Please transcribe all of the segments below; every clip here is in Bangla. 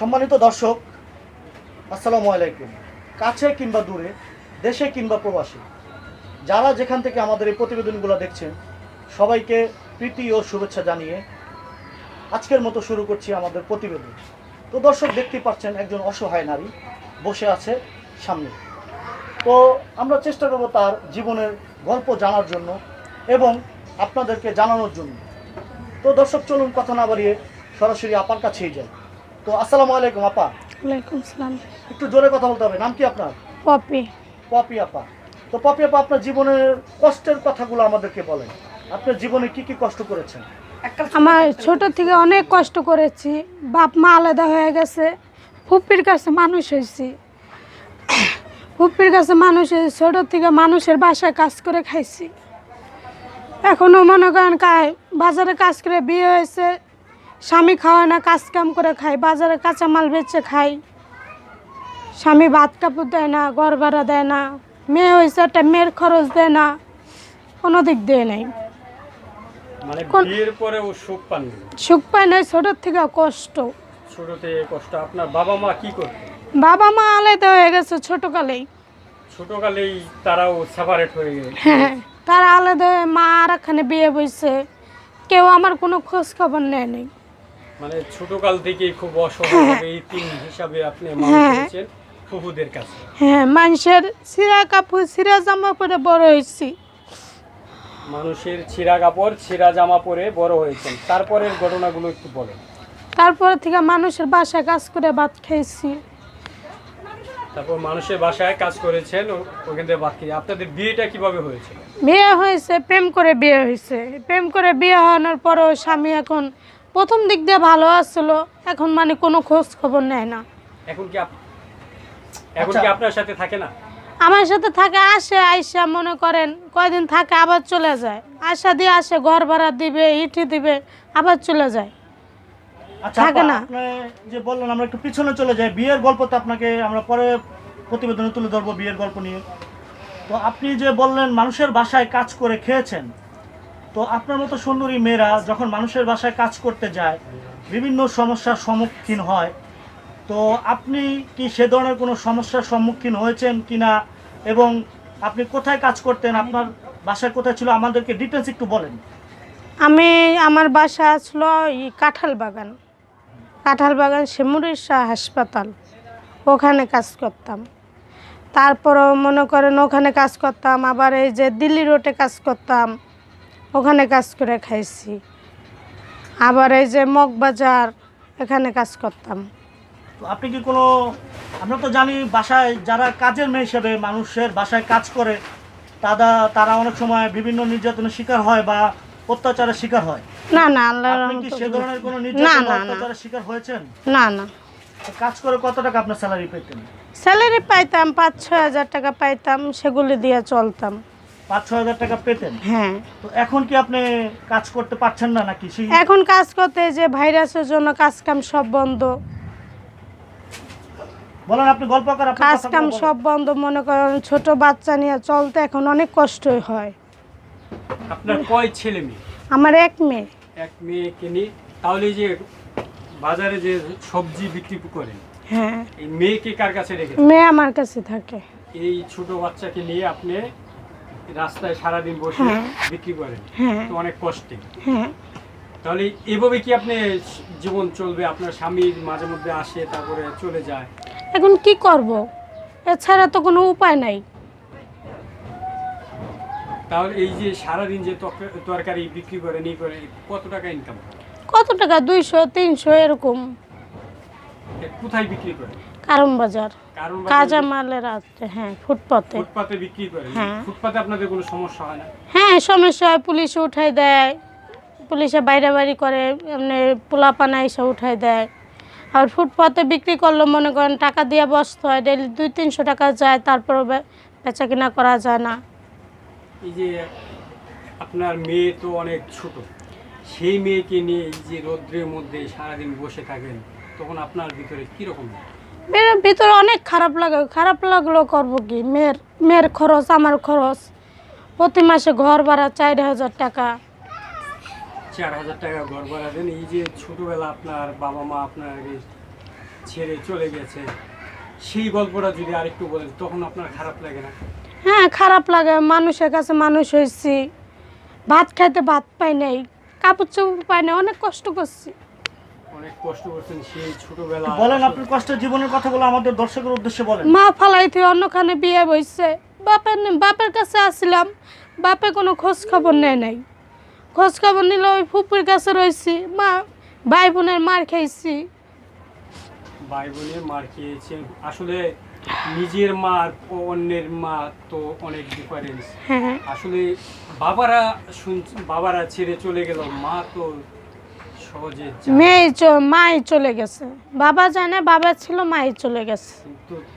সম্মানিত দর্শক, আসসালামু আলাইকুম। কাছে কিংবা দূরে, দেশে কিংবা প্রবাসী, যারা যেখান থেকে আমাদের এই প্রতিবেদনগুলো দেখছেন, সবাইকে প্রীতি ও শুভেচ্ছা জানিয়ে আজকের মতো শুরু করছি আমাদের প্রতিবেদন। তো দর্শক দেখতে পাচ্ছেন একজন অসহায় নারী বসে আছে সামনে। তো আমরা চেষ্টা করব তার জীবনের গল্প জানার জন্য এবং আপনাদেরকে জানানোর জন্য। তো দর্শক, চলুন কথা না বাড়িয়ে সরাসরি আপার কাছেই যাই। তো আসসালামু আলাইকুম আপা। ওয়ালাইকুম সালাম। একটু জোরে কথা বলতে হবে নাম কি আপনার? পপি। পপি আপা। তো পপি আপা আপনার জীবনের কষ্টের কথাগুলো আমাদেরকে বলেন। আপনার জীবনে কি কি কষ্ট করেছেন? আমার ছোট থেকে অনেক কষ্ট করেছি। বাপ মা আলাদা হয়ে গেছে ফুপির কাছে মানুষ হয়েছি। ফুপির কাছে মানুষ হয়েছি ছোট থেকে মানুষের বাসায় কাজ করে খাইছি। এখনও মনে করেন খাই বাজারে কাজ করে বিয়ে হয়েছে স্বামী খাওয়ায় না কাজ কাম করে খাই বাজারে কাঁচামাল বেচে খাই স্বামী ভাত কাপড় দেয় না ঘর ভাড়া দেয় না মেয়ে হয়েছে একটা মেয়ের খরচ দেয় না কোনো দিক দিয়ে নেই। মানে সুখ পায় নাই ছোটোর থেকে কষ্ট। থেকে কষ্ট। আপনার বাবা মা কি বাবা মা আলাদা হয়ে গেছে ছোটকালেই। ছোটকালেই তারাও সেপারেট হয়ে গেছে। হ্যাঁ তারা আলাদা হয়ে মা আর এখানে বিয়ে বইছে। কেউ আমার কোনো খোঁজ খবর নেয় নেই। মানে ছোটকাল থেকেই খুব অসহায় তিন হিসাবে আপনি মানুষ হ্যাঁ। হয়েছেন ফুফুদের কাছে। হ্যাঁ মানুষের সিরা কাপড় সিরা জামা পরে বড় হয়েছি। মানুষের ছিঁড়া কাপড় ছিঁড়া জামা পরে বড় হয়েছেন। তারপরের ঘটনাগুলো একটু বলেন। তারপর থেকে মানুষের বাসায় কাজ করে ভাত খেয়েছি। তারপর মানুষের বাসায় কাজ করেছেন ওখান থেকে বাকি আপনাদের বিয়েটা কীভাবে হয়েছে? বিয়ে হয়েছে প্রেম করে বিয়ে হয়েছে। প্রেম করে বিয়ে হওয়ানোর পরও স্বামী এখন প্রথম দিক দিয়ে ভালো আসছিল এখন মানে কোনো খোঁজ খবর নেয় না। এখন কি এখন আচ্ছা। কি আপনার সাথে থাকে না? আমার সাথে থাকে আসে আইসা মনে করেন কয়দিন থাকে আবার চলে যায়। আশা দিয়ে আসে ঘর ভাড়া দিবে ইটি দিবে আবার চলে যায়। আচ্ছা থাকে না। যে বললেন আমরা একটু পিছনে চলে যাই বিয়ের গল্প তো আপনাকে আমরা পরে প্রতিবেদনে তুলে ধরবো বিয়ের গল্প নিয়ে। তো আপনি যে বললেন মানুষের বাসায় কাজ করে খেয়েছেন তো আপনার মতো সুন্দরী মেয়েরা যখন মানুষের বাসায় কাজ করতে যায়, বিভিন্ন সমস্যার সম্মুখীন হয়। তো আপনি কি সে ধরনের কোনো সমস্যার সম্মুখীন হয়েছেন কিনা এবং আপনি কোথায় কাজ করতেন? আপনার বাসায় কোথায় ছিল? আমাদেরকে ডিটেলস একটু বলেন। আমি, আমার বাসা আসলো ই কাঁঠাল বাগান। কাঁঠাল বাগান শিমুরির শাহ হাসপাতাল। ওখানে কাজ করতাম। তারপরও মনে করেন ওখানে কাজ করতাম, আবার এই যে দিল্লি রোডে কাজ করতাম। ওখানে কাজ করে খাইছি। আবার এই যে মগবাজার এখানে কাজ করতাম। তো আপনি কি কোনো আমরা তো জানি বাসায় যারা কাজের মেয়ে হিসেবে মানুষের বাসায় কাজ করে তারা তারা অনেক সময় বিভিন্ন নির্যাতনের শিকার হয় বা অত্যাচারের শিকার হয়। না না আল্লাহ আপনি কি সে ধরনের কোনো নির্যাতন বা না না। অত্যাচারের শিকার হয়েছেন? না না। তো কাজ করে কত টাকা আপনার স্যালারি পেতেন? স্যালারি পাইতাম পাঁচ ছয় হাজার টাকা পাইতাম সেগুলি দিয়ে চলতাম। পাঁচ ছ হাজার টাকা পেতেন? হ্যাঁ। তো এখন কি আপনি কাজ করতে পারছেন না নাকি? সেই এখন কাজ করতে যে ভাইরাসের জন্য কাজ কাম সব বন্ধ। বলেন আপনি গল্প কর আপনার কাজ কথাগুলো কাম বলেন। সব বন্ধ মনে করেন ছোট বাচ্চা নিয়ে চলতে এখন অনেক কষ্টই হয়। আপনার কয় ছেলে মেয়ে? আমার এক মেয়ে। এক নিয়ে? তাহলে এই যে বাজারে যে সবজি বিক্রি করেন হ্যাঁ। এই মেয়েকে কার কাছে রেখে মেয়ে আমার কাছে থাকে। এই ছোট বাচ্চাকে নিয়ে আপনি রাস্তায় সারাদিন বসে হ্যাঁ। বিক্রি করেন। হ্যাঁ। তো অনেক কষ্টে। হ্যাঁ। তাহলে এভাবে কি আপনি জীবন চলবে? আপনার স্বামীর মাঝে মধ্যে আসে তারপরে চলে যায়। এখন কি করব? এছাড়া তো কোনো উপায় নাই। তাহলে এই যে সারাদিন যে তরকা- তরকারি বিক্রি করে ই করে কত টাকা ইনকাম কত টাকা? দুইশো তিনশো এরকম। কোথায় বিক্রি করেন কারণ বাজার। কাঁচা মালের আছে হ্যাঁ ফুটপাতে। ফুটপাতে বিক্রি করেন হ্যাঁ। ফুটপাতে আপনাদের কোনো সমস্যা হয় না? হ্যাঁ সমস্যা হয় পুলিশে উঠাই দেয়। পুলিশে বাইরে বাড়ি করে এমনি পোলাপানা এসে উঠাই দেয়। আর ফুটপাতে বিক্রি করলে মনে করেন টাকা দিয়ে বসতে হয় ডেলি দুই তিনশো টাকা যায় তারপর বেচা কিনা করা যায় না। এই যে আপনার মেয়ে তো অনেক ছোট। সেই মেয়েকে নিয়ে এই যে রৌদ্রের মধ্যে সারাদিন বসে থাকেন তখন আপনার ভিতরে কীরকম এর ভিতরে অনেক খারাপ লাগে। খারাপ লাগলেও করব কি? মেয়ের মেয়ের খরচ আমার খরচ। প্রতি মাসে ঘর ভাড়া চার হাজার টাকা। চার হাজার টাকা ঘর ভাড়া দেন। এই যে ছোটোবেলা আপনার বাবা মা আপনার ছেড়ে চলে গেছে সেই গল্পটা যদি আরেকটু বলেন তখন আপনার খারাপ লাগে না? হ্যাঁ খারাপ লাগে। মানুষের কাছে মানুষ হয়েছি। ভাত খাইতে ভাত পাই নাই কাপড় চোপড় পাই নাই অনেক কষ্ট করছি। অনেক কষ্ট করছেন সেই ছোটবেলা বলেন আপনার কষ্টের জীবনের কথাগুলো আমাদের দর্শকের উদ্দেশ্যে বলেন। মা ফালাইতে অন্যখানে বিয়ে বাপের বাপের কাছে বাপে কোনো খোঁজ খবর নেয় নাই। খোঁজ খবর নিলে ওই ফুপুর কাছে রয়েছি মা ভাই বোনের মার খাইছি ভাই বোনের মার খেয়েছে আসলে নিজের মা আর অন্যের মা তো অনেক ডিফারেন্স হ্যাঁ। আসলে বাবারা শুন বাবারা ছেড়ে চলে গেল মা তো। মেয়ে মাই চলে গেছে। বাবা জানে বাবা ছিল মাই চলে গেছে।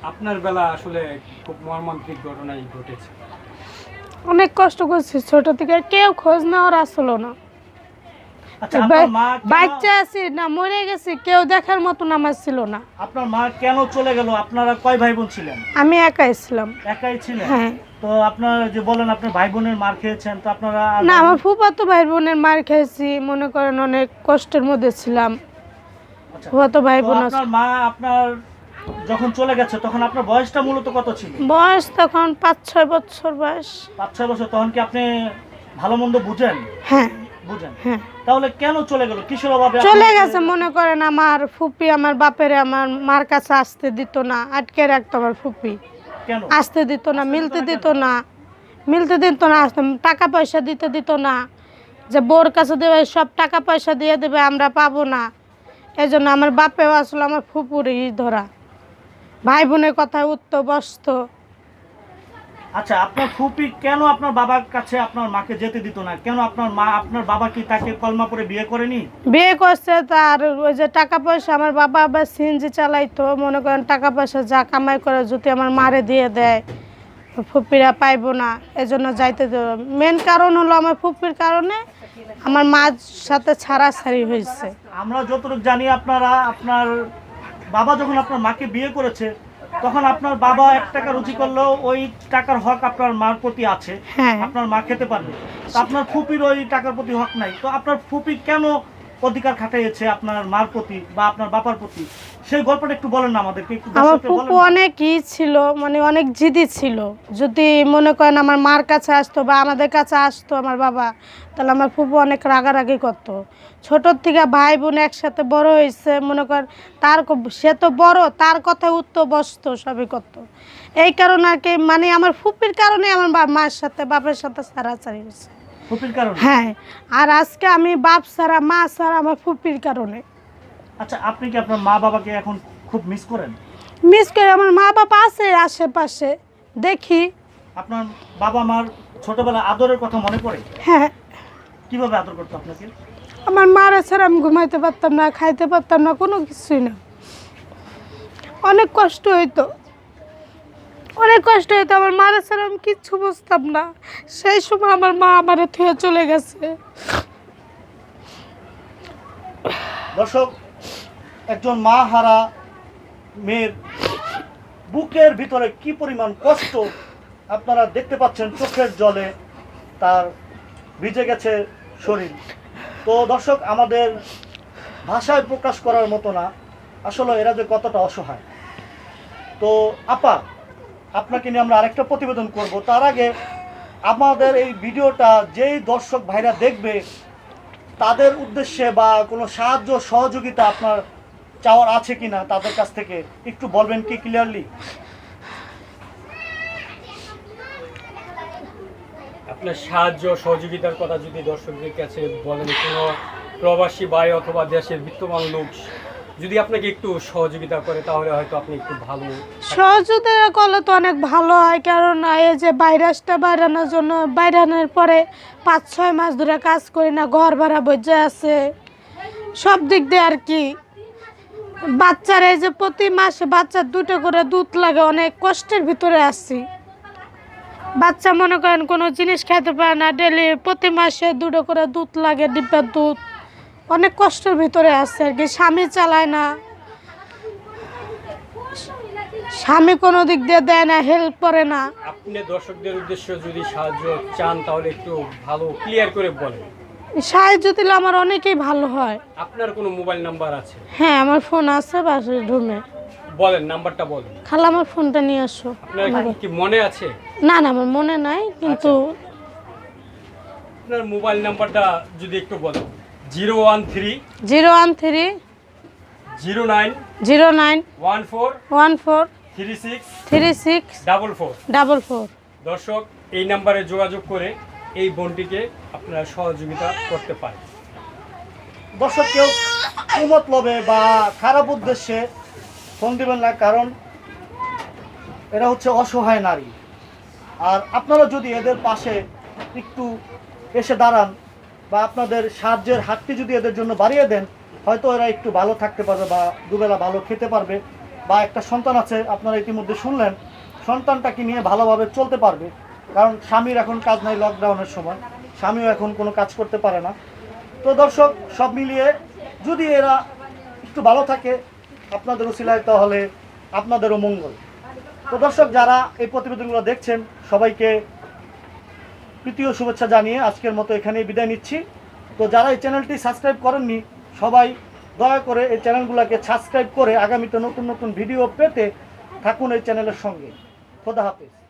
আপনার বেলা আসলে খুব মর্মান্তিক ঘটনাই ঘটেছে। অনেক কষ্ট করছি ছোট থেকে। কেউ খোঁজ নেওয়ার আসলো না আচ্ছা আপনার মা কেন- বাচ্চা আছি না মরে গেছি কেউ দেখার মতন আমার ছিল না। আপনার মা কেন চলে গেল? আপনারা কয় ভাই বোন ছিলেন? আমি একাই ছিলাম। একাই ছিলেন? হ্যাঁ। তো আপনারা যে বলেন আপনার ভাই বোনের মার খেয়েছেন তো আপনারা না আমার ফুফাতো ভাই বোনের মার খেয়েছি মনে করেন অনেক কষ্টের মধ্যে ছিলাম। আচ্ছা, ফুফাতো ভাই বোন। আপনার মা আপনার যখন চলে গেছে তখন আপনার বয়সটা মূলত কত ছিল? বয়স তখন পাঁচ ছয় বছর বয়স। পাঁচ ছয় বছর তখন কি আপনি ভালো মন্দ বুঝেন? হ্যাঁ। বুঝেন? হ্যাঁ। তাহলে কেন চলে গেল? কিসের অভাবে চলে গেছে মনে করেন আমার ফুপি আমার বাপেরে আমার মার কাছে আসতে দিত না আটকে রাখতো আমার ফুপি। কেন? আসতে দিত না মিলতে দিত না মিলতে দিত না আসতে টাকা পয়সা দিতে দিত না যে বোর কাছে দেবে সব টাকা পয়সা দিয়ে দেবে আমরা পাবো না। এই জন্য আমার বাপেও আসলে আমার ফুপুরই ধরা। ভাই বোনের কথায় উঠতো বসতো আচ্ছা আপনার ফুপি কেন আপনার বাবার কাছে আপনার মাকে যেতে দিত না? কেন আপনার মা আপনার বাবা কি তাকে কলমা করে বিয়ে করেনি? বিয়ে করছে তার ওই যে টাকা পয়সা আমার বাবা আবার সিএনজি চালাইতো মনে করেন টাকা পয়সা যা কামাই করে যদি আমার মারে দিয়ে দেয় ফুপিরা পাইবো না এজন্য যাইতে দেব মেন কারণ হলো আমার ফুপির কারণে আমার মার সাথে ছাড়াছাড়ি হয়েছে। আমরা যতটুকু জানি আপনারা আপনার বাবা যখন আপনার মাকে বিয়ে করেছে তখন আপনার বাবা এক টাকা রুচি করলেও ওই টাকার হক আপনার মার প্রতি আছে। হ্যাঁ। আপনার মা খেতে পারবে। আপনার ফুপির ওই টাকার প্রতি হক নাই। তো আপনার ফুপি কেন অধিকার খাটাইছে আপনার মার প্রতি বা আপনার বাবার প্রতি। সেই গল্পটা একটু বলেন না আমাদেরকে একটু আমার বলেন ফুপু। অনেক ই ছিল মানে অনেক জিদি ছিল। যদি মনে করেন আমার মার কাছে আসতো বা আমাদের কাছে আসতো আমার বাবা তাহলে আমার ফুপু অনেক রাগারাগি করতো। ছোটোর থেকে ভাই বোন একসাথে বড় হয়েছে মনে কর তার সে তো বড় তার কথায় উঠতো বসতো সবই করতো। এই কারণে আর কি মানে আমার ফুপির কারণে আমার মার সাথে বাপের সাথে সারাচারি হয়েছে। হ্যাঁ আর আজকে আমি বাপ ছাড়া মা ছাড়া আমার ফুপির কারণে। আচ্ছা আপনি কি আপনার মা বাবাকে এখন খুব মিস করেন? মিস করে আমার মা বাবা আছে আশেপাশে দেখি। আপনার বাবা মার ছোটবেলা আদরের কথা মনে পড়ে? হ্যাঁ। কীভাবে আদর করতো আপনাকে? আমার মারা ছাড়া আমি ঘুমাইতে পারতাম না খাইতে পারতাম না কোনো কিছুই না। অনেক কষ্ট হইতো। অনেক কষ্ট হইতো, আমার মারা ছাড়া আমি কিচ্ছু বুঝতাম না। সেই সময় আমার মা আমার থুয়ে চলে গেছে। দর্শক, একজন মা হারা মেয়ের বুকের ভিতরে কি পরিমাণ কষ্ট আপনারা দেখতে পাচ্ছেন, চোখের জলে তার ভিজে গেছে শরীর। তো দর্শক, আমাদের ভাষায় প্রকাশ করার মতো না। আসলে এরা যে কতটা অসহায়। তো আপা আপনাকে নিয়ে আমরা আরেকটা প্রতিবেদন করব। তার আগে আমাদের এই ভিডিওটা যেই দর্শক ভাইরা দেখবে, তাদের উদ্দেশ্যে বা কোনো সাহায্য, সহযোগিতা আপনার চাওয়ার আছে কি না তাদের কাছ থেকে একটু বলবেন কি ক্লিয়ারলি আপনার সাহায্য, সহযোগিতার কথা যদি দর্শকদের কাছে বলেন, কোনো প্রবাসী ভাই অথবা দেশের বিত্তমান লোক যদি আপনাকে একটু সহযোগিতা করে, তাহলে হয়তো আপনি একটু ভালো সহযোগিতা করলে তো অনেক ভালো হয়, কারণ এই যে ভাইরাসটা বাইরানোর জন্য বাইরানোর পরে পাঁচ, ছয় মাস ধরে কাজ করি না, ঘর ভাড়া বজে আছে। সব দিক দিয়ে আর কি। বাচ্চার এই যে প্রতি মাসে বাচ্চার দুটো করে দুধ লাগে, অনেক কষ্টের ভিতরে আছি। বাচ্চা মনে করেন কোনো জিনিস খাইতে পারে না, ডেলি প্রতি মাসে দুটো করে দুধ লাগে, ডিব্বার দুধ। অনেক কষ্টের ভিতরে আছে আর কি। স্বামী চালায় না। স্বামী কোনো দিক দিয়ে দেয় না হেল্প করে না। আপনি দর্শকদের উদ্দেশ্যে যদি সাহায্য চান তাহলে একটু ভালো ক্লিয়ার করে বলেন। সাহায্য দিলে আমার অনেকেই ভালো হয়। আপনার কোনো মোবাইল নাম্বার আছে? হ্যাঁ আমার ফোন আছে বাসের রুমে বলেন নাম্বারটা বলেন। খালা আমার ফোনটা নিয়ে আসো। আপনার কি মনে আছে? না না আমার মনে নাই কিন্তু আপনার মোবাইল নাম্বারটা যদি একটু বলেন। Zero one three zero one three zero nine zero nine one four one four three six three six double four. Double four. দর্শক এই নাম্বারে যোগাযোগ করে এই বোনটিকে আপনারা সহযোগিতা করতে পারেন। দর্শক কেউ কুমতলবে বা খারাপ উদ্দেশ্যে ফোন দিবেন না কারণ এরা হচ্ছে অসহায় নারী। আর আপনারা যদি এদের পাশে একটু এসে দাঁড়ান বা আপনাদের সাহায্যের হাতটি যদি এদের জন্য বাড়িয়ে দেন, হয়তো এরা একটু ভালো থাকতে পারবে বা দুবেলা ভালো খেতে পারবে। বা একটা সন্তান আছে, আপনারা ইতিমধ্যে শুনলেন, সন্তানটাকে নিয়ে ভালোভাবে চলতে পারবে। কারণ স্বামীর এখন কাজ নাই লকডাউনের সময়। স্বামীও এখন কোনো কাজ করতে পারে না। তো দর্শক, সব মিলিয়ে যদি এরা একটু ভালো থাকে, আপনাদের উচিলায় তাহলে আপনাদেরও মঙ্গল। তো দর্শক, যারা এই প্রতিবেদনগুলো দেখছেন, সবাইকে প্রীতীয় শুভেচ্ছা জানিয়ে আজকের মতো এখানেই বিদায় নিচ্ছি। তো যারা এই চ্যানেলটি সাবস্ক্রাইব করেননি, সবাই দয়া করে এই চ্যানেলগুলোকে সাবস্ক্রাইব করে আগামীতে নতুন নতুন ভিডিও পেতে থাকুন এই চ্যানেলের সঙ্গে। খোদা হাফেজ।